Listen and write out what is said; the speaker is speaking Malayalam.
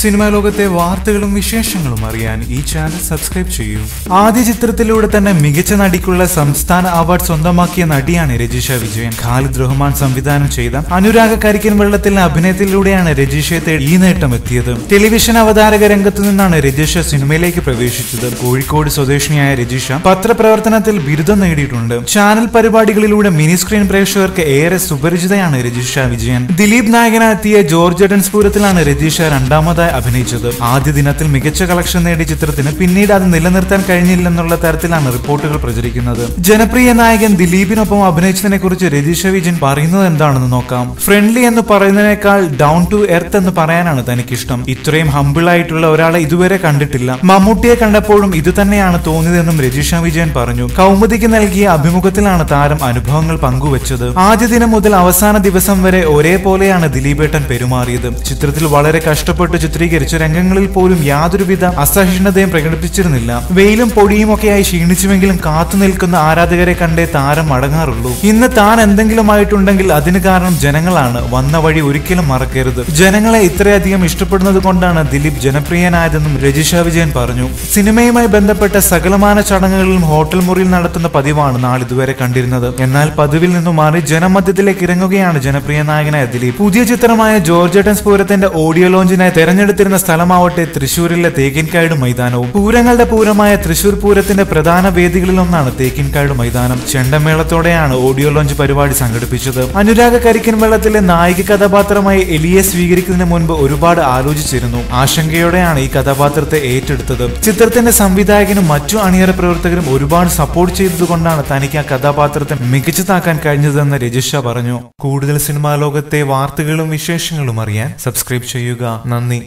സിനിമാ ലോകത്തെ വാർത്തകളും വിശേഷങ്ങളും അറിയാൻ ഈ ചാനൽ സബ്സ്ക്രൈബ് ചെയ്യൂ. ആദ്യ ചിത്രത്തിലൂടെ തന്നെ മികച്ച നടിക്കുള്ള സംസ്ഥാന അവാർഡ് സ്വന്തമാക്കിയ നടിയാണ് രജിഷ വിജയൻ. ഖാലിദ് റഹ്മാൻ സംവിധാനം ചെയ്ത അനുരാഗ കരിക്കൻ വെള്ളത്തിലെ അഭിനയത്തിലൂടെയാണ് രജിഷയെ ഈ നേട്ടം എത്തിയത്. ടെലിവിഷൻ അവതാരക രംഗത്തു നിന്നാണ് രജിഷ സിനിമയിലേക്ക് പ്രവേശിച്ചത്. കോഴിക്കോട് സ്വദേശിനിയായ രജിഷ പത്രപ്രവർത്തനത്തിൽ ബിരുദം നേടിയിട്ടുണ്ട്. ചാനൽ പരിപാടികളിലൂടെ മിനി സ്ക്രീൻ പ്രേക്ഷകർക്ക് ഏറെ സുപരിചിതയാണ് രജിഷ വിജയൻ. ദിലീപ് നായകനെത്തിയ ജോർജ് എഡൻസ്പൂരത്തിലാണ് രജിഷ രണ്ടാമതായി അഭിനയിച്ചത്. ആദ്യ ദിനത്തിൽ മികച്ച കളക്ഷൻ നേടിയ ചിത്രത്തിന് പിന്നീട് അത് നിലനിർത്താൻ കഴിഞ്ഞില്ലെന്നുള്ള തരത്തിലാണ് റിപ്പോർട്ടുകൾ പ്രചരിക്കുന്നത്. ജനപ്രിയ നായകൻ ദിലീപിനൊപ്പം അഭിനയിച്ചതിനെ കുറിച്ച് രതീഷ വിജയൻ പറയുന്നത് എന്താണെന്ന് നോക്കാം. ഫ്രണ്ട്ലി എന്ന് പറയുന്നതിനേക്കാൾ ഡൗൺ ടു എർത്ത് എന്ന് പറയാനാണ് തനിക്കിഷ്ടം. ഇത്രയും ഹമ്പിൾ ആയിട്ടുള്ള ഒരാളെ ഇതുവരെ കണ്ടിട്ടില്ല. മമ്മൂട്ടിയെ കണ്ടപ്പോഴും ഇത് തന്നെയാണ് തോന്നിയതെന്നും രജിഷ വിജയൻ പറഞ്ഞു. കൗമുദിക്ക് നൽകിയ അഭിമുഖത്തിലാണ് താരം അനുഭവങ്ങൾ പങ്കുവച്ചത്. ആദ്യ ദിനം മുതൽ അവസാന ദിവസം വരെ ഒരേപോലെയാണ് ദിലീപേട്ടൻ പെരുമാറിയത്. ചിത്രത്തിൽ വളരെ കഷ്ടപ്പെട്ട് ചിത്രീകരിച്ച രംഗങ്ങളിൽ പോലും യാതൊരുവിധ അസഹിഷ്ണുതയും പ്രകടിപ്പിച്ചിരുന്നില്ല. വെയിലും പൊടിയും ഒക്കെയായി ക്ഷീണിച്ചുവെങ്കിലും കാത്തു നിൽക്കുന്ന ആരാധകരെ കണ്ടേ താരം മടങ്ങാറുള്ളൂ ഇന്ന് താൻ എന്തെങ്കിലുമായിട്ടുണ്ടെങ്കിൽ അതിന് കാരണം ജനങ്ങളാണ്. വന്ന വഴി ഒരിക്കലും മറക്കരുത്. ജനങ്ങളെ ഇത്രയധികം ഇഷ്ടപ്പെടുന്നത് കൊണ്ടാണ് ദിലീപ് ജനപ്രിയനായതെന്നും രജിഷ വിജയൻ പറഞ്ഞു. സിനിമയുമായി ബന്ധപ്പെട്ട സകലമാന ചടങ്ങുകളിലും ഹോട്ടൽ മുറിയിൽ നടത്തുന്ന പതിവാണ് നാളിതുവരെ കണ്ടിരുന്നത്. എന്നാൽ പതിവിൽ നിന്നും മാറി ജനമധ്യത്തിലേക്ക് ഇറങ്ങുകയാണ് ജനപ്രിയ നായകനായ ദിലീപ്. പുതിയ ചിത്രമായ ജോർജ് പൂരത്തിന്റെ ഓഡിയോ ലോഞ്ചിനായി തെരഞ്ഞെടുത്തിരുന്ന സ്ഥലമാവട്ടെ തൃശൂരിലെ തേക്കിൻകാട് മൈതാനവും. പൂരങ്ങളുടെ പൂരമായ തൃശൂർ പൂരത്തിന്റെ പ്രധാന വേദികളിലൊന്നാണ് തേക്കിൻകാട് മൈതാനം. ചെണ്ടമേളത്തോടെയാണ് ഓഡിയോ ലോഞ്ച് പരിപാടി സംഘടിപ്പിച്ചത്. അനുരാഗ കരിക്കൻ വെള്ളത്തിലെ നായിക കഥാപാത്രമായി എലിയെ സ്വീകരിക്കുന്നതിന് മുൻപ് ഒരുപാട് ആലോചിച്ചിരുന്നു. ആശങ്കയോടെയാണ് ഈ കഥാപാത്രത്തെ ഏറ്റെടുത്തത്. ചിത്രത്തിന്റെ സംവിധായകനും മറ്റു അണിയറ പ്രവർത്തകരും ഒരുപാട് സപ്പോർട്ട് ചെയ്തതുകൊണ്ടാണ് തനിക്ക് ആ കഥാപാത്രത്തെ മികച്ചതാക്കാൻ കഴിഞ്ഞതെന്ന് രജിഷ പറഞ്ഞു. കൂടുതൽ സിനിമാ ലോകത്തെ വാർത്തകളും വിശേഷങ്ങളും അറിയാൻ സബ്സ്ക്രൈബ് ചെയ്യുക. നന്ദി.